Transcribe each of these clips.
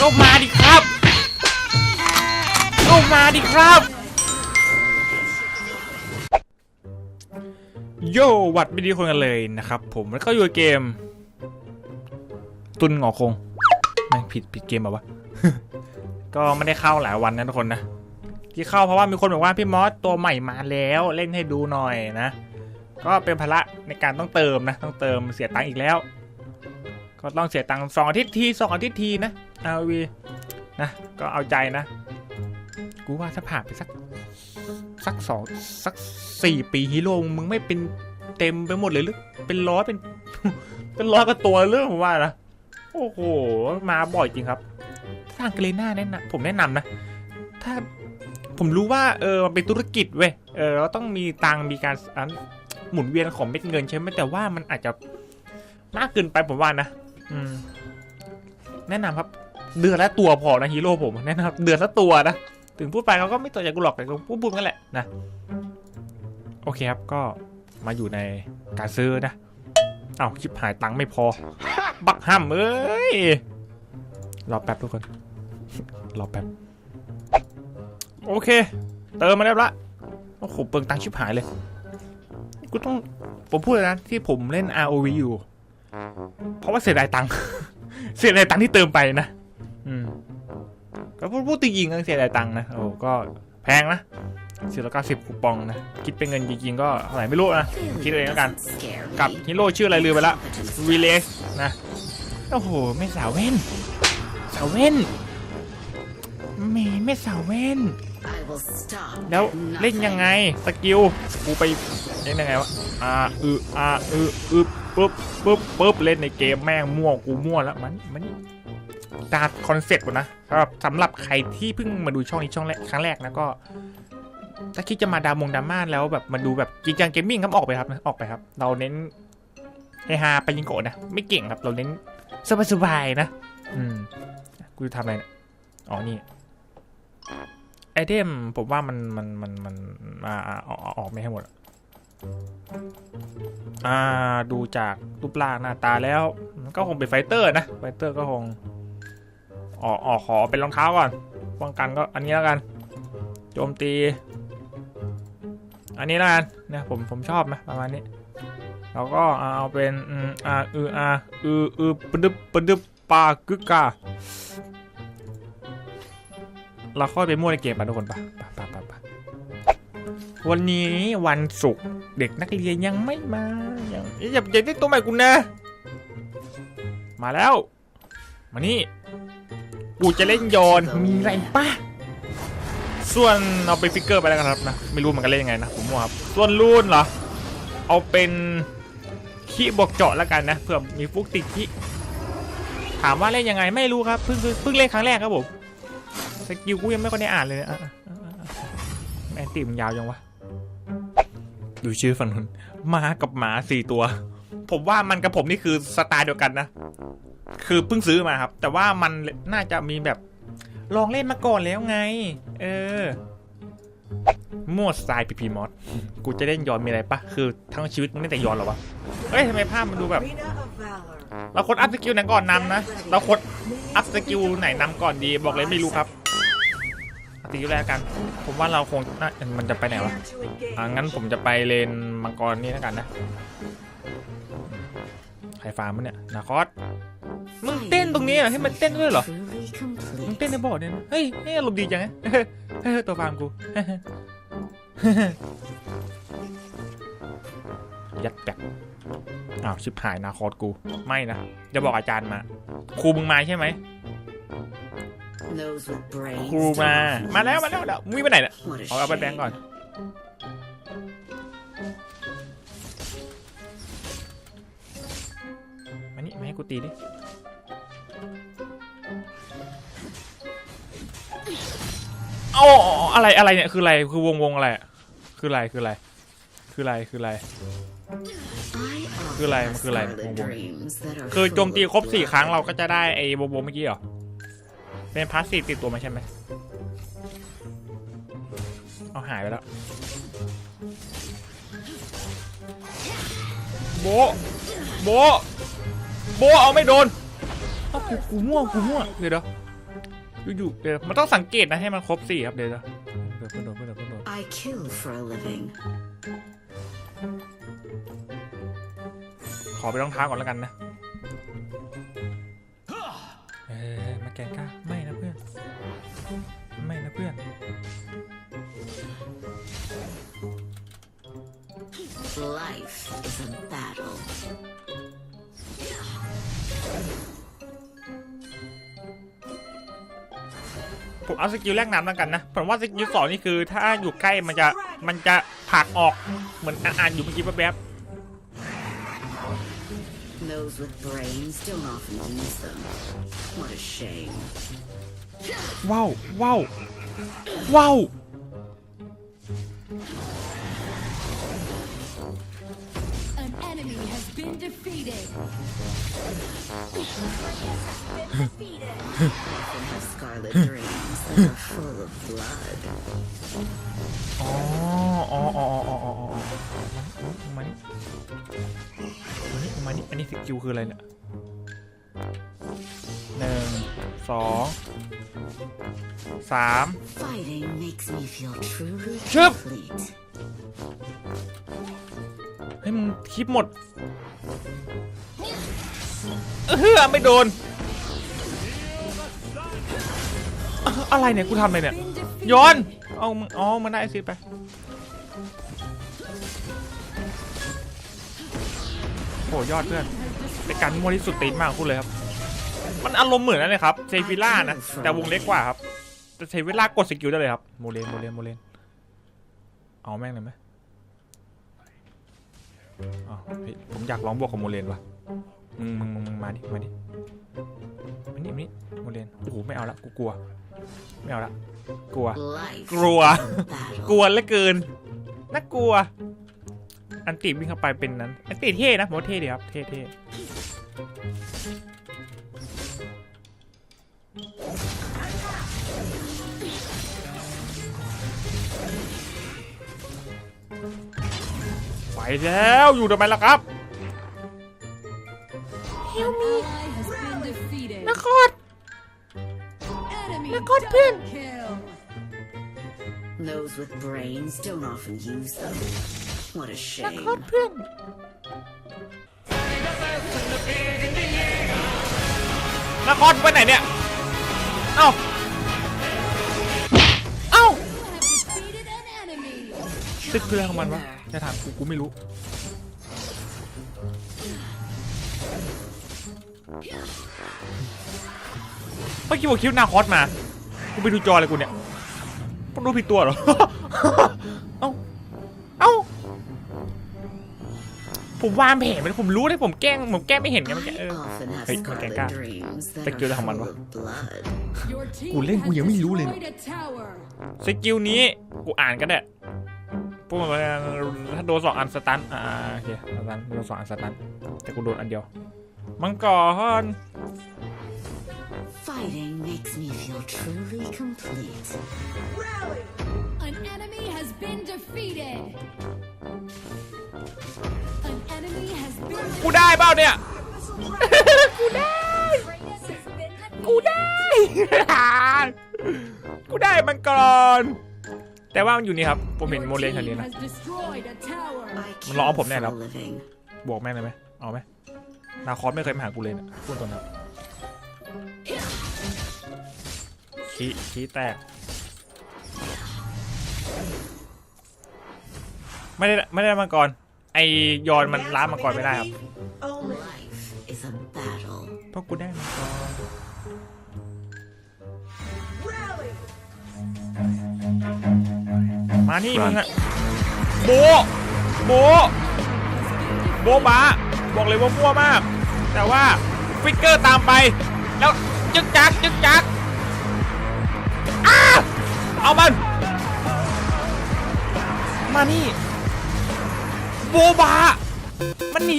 ก็มาดิครับก็มาดิครับ โยวัดไม่ดีคนกันเลยนะครับ ผมแล้วก็อยู่เกม ตุนหงอคงไม่งผิดผิดเกมแบบวะ ก็ไม่ได้เข้าหลายวันนะทุกคนนะ ที่เข้าเพราะว่ามีคนบอกว่าพี่มอสตัวใหม่มาแล้วเล่นให้ดูหน่อยนะ ก็เป็นภาระในการต้องเติมนะ ต้องเติมเสียตังค์อีกแล้ว ก็ต้องเสียตังค์สองอาทิตย์ทีสองอาทิตย์ทีนะเอาวีนะก็เอาใจนะ กูว่าถ้าผ่านไปสักสักสองสักสี่ปีฮีโร่มึงไม่เป็นเต็มไปหมดเลยหรือเป็นร้อยเป็น เป็นร้อยก็ตัวเรื่องผมว่านะโอ้โหมาบ่อยจริงครับทางเกรน่าแนะนำผมแนะนำนะ ถ้าผมรู้ว่าเออมันเป็นธุรกิจเว้ยเออเราต้องมีตังค์มีการอันหมุนเวียนของเม็ดเงินใช่ไหมแต่ว่ามันอาจจะมากเกินไปผมว่านะ แนะนำครับ เดือนละตัวพอนะฮีโร่ผมแนะนำเดือนละตัวนะ ถึงพูดไปเขาก็ไม่ต่อจากกูหรอกแต่กูพูดพูดกันแหละนะ โอเคครับก็มาอยู่ในการซื้อนะ เอาชิบหายตังค์ไม่พอ บักห้ามเอ้ย รอแป๊บทุกคน รอแป๊บ โอเค เติมมาแล้วละโอ้โหเปลืองตังค์ชิบหายเลย กูต้อง ผมพูดเลยนะที่ผมเล่น ROV อยู่ เพราะว่าเสียดายตังค์เสียดายตังค์ที่เติมไปนะ อืมก็พูดพูดจริงๆก็เสียดายตังค์นะโอ้ก็แพงนะสี่ร้อยเก้าสิบคูปองนะ คิดเป็นเงินจริงๆก็เท่าไหร่ไม่รู้นะ คิดเองแล้วกัน กับฮีโร่ชื่ออะไรลืมไปละวีเลสนะ โอ้โห ไม่สาวเว่น สาวเว่นเมย์ไม่สาวเว่น แล้วเล่นยังไง สกิล กูไป เล่นยังไงวะอ่าอืออ่าอืออือปุ๊บปุ๊บปุ๊บเล่นในเกมแม่งมั่วกูมั่วแล้วมันมันตามคอนเซ็ปต์ก่อนนะสำหรับสำหรับใครที่เพิ่งมาดูช่องนี้ช่องแรกครั้งแรกนะก็ ถ้าคิดจะมาดามงดราม่าแล้วแบบมาดูแบบจริงจังเกมมิ่งครับออกไปครับนะออกไปครับ เราเน้นเฮฮาไปยิงโกะนะ ไม่เก่งครับ เราเน้นสบายๆนะ อืม กูจะทำอะไรเนี่ยอ๋อนี่ไอเทมผมว่ามันมันมันมันอ่าออกออกไม่ให้หมด อ่าดูจากรูปร่างหน้าตาแล้ว ก็คงเป็นไฟเตอร์นะ ไฟเตอร์ก็คงออกออกขอเป็นรองเท้าก่อนป้องกันก็อันนี้แล้วกัน โจมตี อันนี้แล้วกันเนี่ยผมผมชอบนะประมาณนี้เราก็เอาเป็นอืมอ่าอืออาอืออือปดึบปดึบปากึกกาเราค่อยไปมั่วในเกมไปทุกคนปะปะปะปะปะ วันนี้วันศุกร์เด็กนักเรียนยังไม่มายังเอ้ยอย่าอย่าได้ตัวใหม่กูนะ มาแล้ว มานี่ กูจะเล่นโยนมีอะไรปะส่วนเอาไปนฟิกเกอร์ไปแล้วกันครับนะ ไม่รู้เหมันกันเล่นยังไงนะผมว่าครับ ส่วนรูนเหรอ เอาเป็นขี้บวกเจาะแล้วกันนะเผื่อมีฟุกติดขี้ถามว่าเล่นยังไงไม่รู้ครับเพิ่งเพิ่งเพิ่งเล่นครั้งแรกครับผมสกิลกูยังไม่ค่อยได้อ่านเลยนะอะอะอะอะแม่งตีมนยาวยังวะ ดูชื่อฟันนุนมากับหมาสี่ตัว ผมว่ามันกับผมนี่คือสไตล์เดียวกันนะ คือเพิ่งซื้อมาครับ แต่ว่ามันน่าจะมีแบบ ลองเล่นมาก่อนแล้วไง เออมั่วสไตล์พีพีมอสกูจะเล่นย้อนมีอะไรปะคือทั้งชีวิตมึงเล่นแต่ย้อนหรอวะเฮ้ยทำไมภาพมันดูแบบ เราควรอัพสกิลไหนก่อนนำนะ เราควรอัพสกิลไหนนำก่อนดีบอกเลยไม่รู้ครับ อัพสกิลแรกกัน ผมว่าเราคงน่ามันจะไปไหนวะอ่างั้นผมจะไปเลนมังกรนี่แล้วกันนะใครฟาร์มมันเนี่ยนาคอสมึงเต้นตรงนี้เหรอให้มันเต้นด้วยเหรอมึงเต้นในบอเนี่ยนะเฮ้ยเฮ้ยอารมณ์ดีจังไงเฮ้ยตัวฟาร์มกูยัดแปกอ้าวชิบหายนาคอร์ดกู ไม่นะ จะบอกอาจารย์มา ครูมึงมาใช่ไหม ครูมา มาแล้วมาแล้วมาแล้วมึงวิ่งไปไหนเนี่ยเอาเอาไปแบงก์ก่อน มานี่มาให้กูตีดิ โอ้อะไรอะไรเนี่ยคืออะไรคือวงวงอะไรอะคืออะไรคืออะไรคืออะไรคืออะไรคืออะไรมันคืออะไรวงคือโจมตีครบสี่ครั้งเราก็จะได้ไอ้วงวงเมื่อกี้เหรอ เป็นพาสซีฟติดตัวมาใช่ไหมเอาหายไปแล้ว โบะโบะโบะเอาไม่โดนเอ้ากูกูมั่วกูมั่วเดี๋ยวเดี๋ยวอยู่ๆเดี๋ยวมันต้องสังเกตนะให้มันครบสี่ครับเดี๋ยวเดี๋ยวเดี๋ยวเพิ่งโดนเพิ่งโดนเพิ่งโดน I kill for a living. ขอไปรองเท้าก่อนแล้วกันนะ เอ้ยมาแกนก้า Life is a battle. ผมเอาสกิลแรกน้ำแล้วกันนะ ผมว่าสกิลสองนี่คือ ถ้าอยู่ใกล้มันจะมันจะผลักออกเหมือนอ่านๆอยู่เมื่อกี้แป๊บ Those with brains don't often use them. What a shame. ๆว้าวว้าวว้าว อ๋ออ๋ออ๋ออ๋ออ๋ออ๋อมานี่มานี่มานี่อันนี้สกิลคืออะไรเนี่ยหนึ่งสองสาม Fighting makes me feel truly Chip. complete. เฮ้ยมึงคลิปหมด เออไม่โดน อะไรเนี่ย กูทำอะไรเนี่ยย้อนเอามึงอ๋อมันได้ไอซิไป โหยอดเพื่อนเป็นการมั่วที่สุดตีนมากพูดเลยครับ มันอารมณ์เหมือนนั่นเลยครับเซฟิล่านะ แต่วงเล็กกว่าครับ แต่เซฟิล่ากดสกิลได้เลยครับ โมเลนโมเลนโมเลนเอาแม่งเลยไหมอ๋อเฮ้ยผมอยากร้องบวกกับโมเลนว่ะ มึงมึงมึงมึงมาดิมาดิมานี่มานี่โมเลนโอ้โหไม่เอาละกูกลัว ไม่เอาละกลัว Life กลัว is a battle. กลัวเหลือเกินน่ากลัว อันติวิ่งเข้าไปเป็นนั้น อันติเท่นะผมว่าเท่ดีครับเท่เท่ไปแล้วอยู่ทำไมล่ะครับ An ally has been defeated. นักอด Enemy Nakot double pin. kill. Those with brains don't often use them. What a นัก shame. อดเพื่อนนักอดไปไหนเนี่ย เอ้า เอ้า You have defeated an enemy. ตึกเพื่อนของมันวะจะถามกูกูไม่รู้ เมื่อกี้บอกคิวนาคอสมากูไปดูจอเลยกูเนี่ยกูดูผิดตัวเหรอ เอ้า เอ้า ผมวางแผนมันผมรู้เลยผมแกล้งผมแกล้งไม่เห็นไงมันแก I เออ often have Hey, scarlet Magenta. dreams that Take your are hand, full man. of blood. Your team กูเล่นกูยังไม่รู้เลย has destroyed a tower. สกิลนี้กูอ่านก็ได้พวกมันถ้าโดนสองอันสตันอ่าโอเคสตันโดนสองอันสตันแต่กูโดนอันเดียว มังกร Fighting makes me feel truly complete. An enemy has been defeated. An enemy has been กูได้เปล่าเนี่ย defeated. กูได้ กูได้มังกร แต่ว่ามันอยู่นี่ครับ ผมเห็น Your โมเลนคัน team นี้นะ has destroyed a tower. I Nó kill lo bổm này for lắm. a living. บอกแม่งเลยไหมเอาไหม นาคอสไม่เคยมาหากูเลยนะพูดตรงนั้นขี้ขี้แตก ไม่ได้ไม่ได้มังกรไอยอนมันล้ามังกรไม่ได้ครับ Life is a battle. เพราะกูได้มังกรมานี่มึงอะโบะโบะโบบะ บอกเลยว่ามั่วมาก แต่ว่าฟิกเกอร์ตามไป แล้วจึกจักจึกจักอ้าเอามัน มานี่ โบบะมันหนี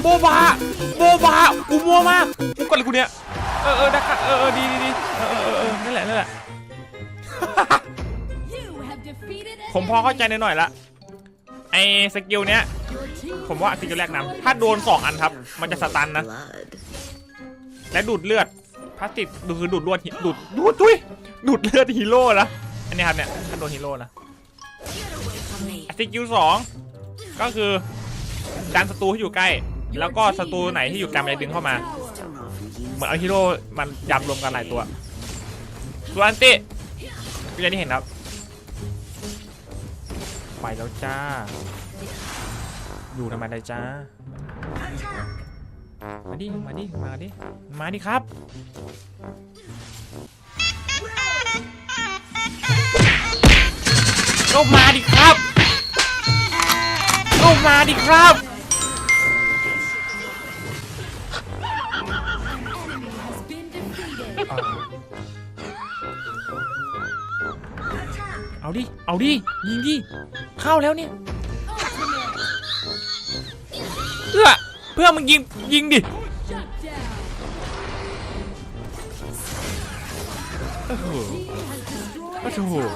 โบบา โบบากูมัวมากกูกดอะไรกูเนี่ย เออเออนะคะเออเออดีดีดีเออเออเออเออนั่นแหละนั่นแหละ You have defeated an ผมพอเข้าใจ enemy. หน่อยๆละไอสกิลเนี้ย Your team ผมว่าสกิลแรกนำถ้าโดนสองอันครับ มันจะสตันนะ และดูดเลือดพลาสติกดูคือดูดเลือดดูดดูดตุ้ยดูดเลือดฮีโร่นะอันนี้ครับเนี่ยถ้าโดนฮีโร่นะ From me. สกิลสองก็คือดันศัตรูให้อยู่ใกล้ แล้วก็ศัตรูไหนที่อยู่ไกลมันจะดึงเข้ามา เหมือนเอาฮีโร่มันยำรวมกันหลายตัวส่วนอันติก็อย่างที่เห็นครับไปแล้วจ้า อยู่ทำไมได้จ้ามาดิ มาดิ มาดิ มาดิครับ ก็มาดิครับ ก็มาดิครับ Enemy has been defeated. เอาดิ เอาดิ ยิงดิ เข้าแล้วเนี่ย เพื่อเพื่อมึงยิงยิงดิ Shut down. โอ้โห Team has destroyed โอ้โห a tower.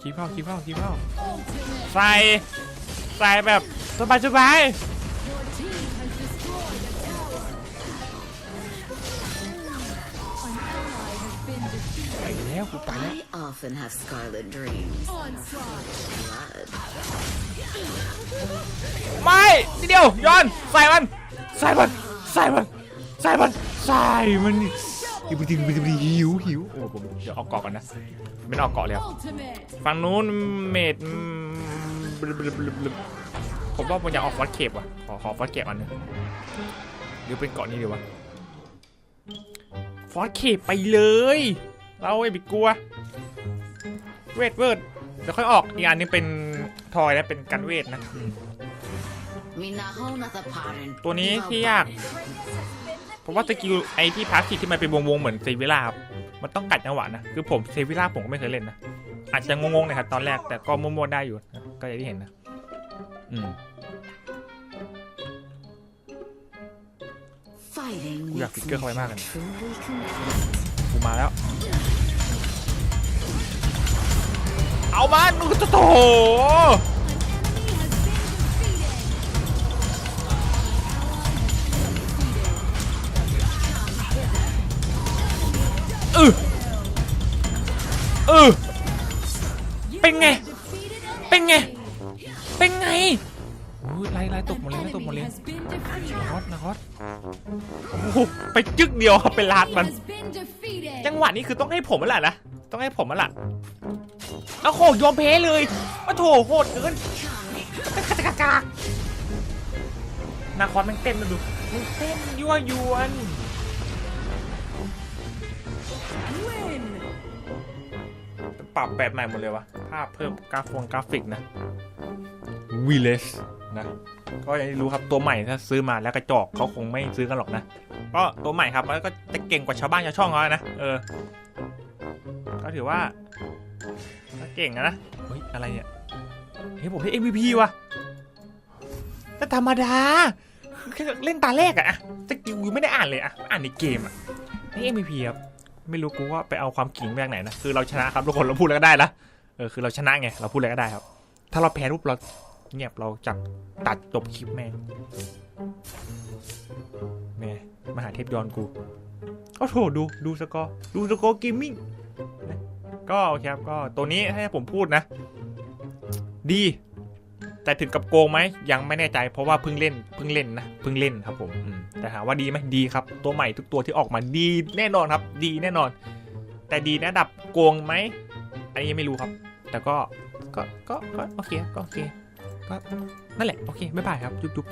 คีบเข้าคีบเข้าคีบเข้า Ultimate. ใส่ใส่แบบสบายสบาย ไป defeated. แล้วกูไปแล้ว I often have scarlet dreams. Onslaught. Blood. ไม่ทีเดียวย้อนใส่มันใส่มันใส่มันใส่มันใส่มันหิวหิวหิวหิวหิวโอ้ผมเดี๋ยวออกเกาะกันนะไม่ต้องออกเกาะเลยครับ Ultimate. ฝั่งนู้นเมดอืมบลึบลึบลึบลึบผมว่าผมอยากออกฟอสเคปว่ะขอขอฟอสเคปอันหนึงหรือเป็นเกาะนี้ดีวะฟอสเคปไปเลย เราไอ้บิกกลัว เวทเวิร์ดเดี๋ยวค่อยออก อีกอันนึงเป็นทอยและเป็นกันเวทนะอืม Minahonatha Parin. ตัวนี้ที่ยาก ผมว่าสกิลไอที่พาสซีฟที่มันเป็นวงๆเหมือนเซวิล่าครับมันต้องกัดจังหวะนะ คือผมเซวิล่าผมก็ไม่เคยเล่นนะ อาจจะงงๆหนะครับตอนแรกแต่ก็มั่วๆได้อยู่นะก็อย่างที่เห็นนะ อืม Fighting กูอยาก makes ฟิกเกอร์เข้าไปมากเล กูมาแล้ว เอามันมึงจะโถเออเออเป็นไง เป็นไงไง อ้ยไล่ไล่ตกหมดเลยไล่ตกหมดเลย has been defeated. นะฮอตนะฮอตโอ้โหไปจึกเดียวครับไปลาดมัน Has been defeated. จังหวะนี้คือต้องให้ผมแล้วล่ะนะต้องให้ผมแล้วล่ะเอาโหยอมแพ้เลยโอ้โถโหดเกินกะกะกะกะนาคอนมันเต้นมาดูมันเต้นยั่วยวน Win. ปรับแบบใหม่หมดเลยวะภาพเพิ่มกราฟงกราฟิกนะวีเลส นะก็อย่างที่รู้ครับตัวใหม่ถ้าซื้อมาแล้วกระจอกเขาคงไม่ซื้อกันหรอกนะก็ตัวใหม่ครับแล้วก็จะเก่งกว่าชาวบ้านชาวช่องเขานะเออก็ถือว่าก็เก่งนะเฮ้ยอะไรเนี่ยเฮ้ยผมได้ MVP ว่ะแต่ธรรมดาคือเล่นตาแรกอะอะสกิลยังไม่ได้อ่านเลยอะอ่านในเกมอะได้ MVP ครับไม่รู้กูว่าไปเอาความขิงมาจากไหนนะคือเราชนะครับทุกคนเราพูดอะไรก็ได้นะเออคือเราชนะไงเราพูดอะไรก็ได้ครับ ถ้าเราแพ้ปุ๊บเรา เงียบเราจับตัดจบคลิปแม่งแม่มหาเทพยอนกูโอ้โหดูดูสกอร์ดูสกอร์เกมมิ่งก็โอเคครับก็ตัวนี้ให้ผมพูดนะ ดี แต่ถึงกับโกงไหมยังไม่แน่ใจ เพราะว่าเพิ่งเล่นเพิ่งเล่นนะเพิ่งเล่นครับผมแต่ถามว่าดีไหมดีครับ ตัวใหม่ทุกตัวที่ออกมาดีแน่นอนครับ ดีแน่นอน แต่ดีนระดับโกงไหมอันนี้ยังไม่รู้ครับ แต่ก็ก็ก็ก็โอเคก็โอเค ก็นั่นแหละ โอเคบ๊ายบายครับ จุ๊บจุ๊บ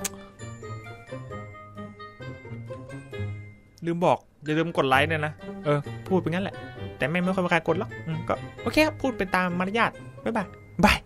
ลืมบอก อย่าลืมกดไลค์เนี่ยนะ เออ พูดไปงั้นแหละ แต่ไม่ไม่ค่อยมีใครกดหรอกอืมก็ โอเคครับ พูดไปตามมารยาทบ๊ายบายบาย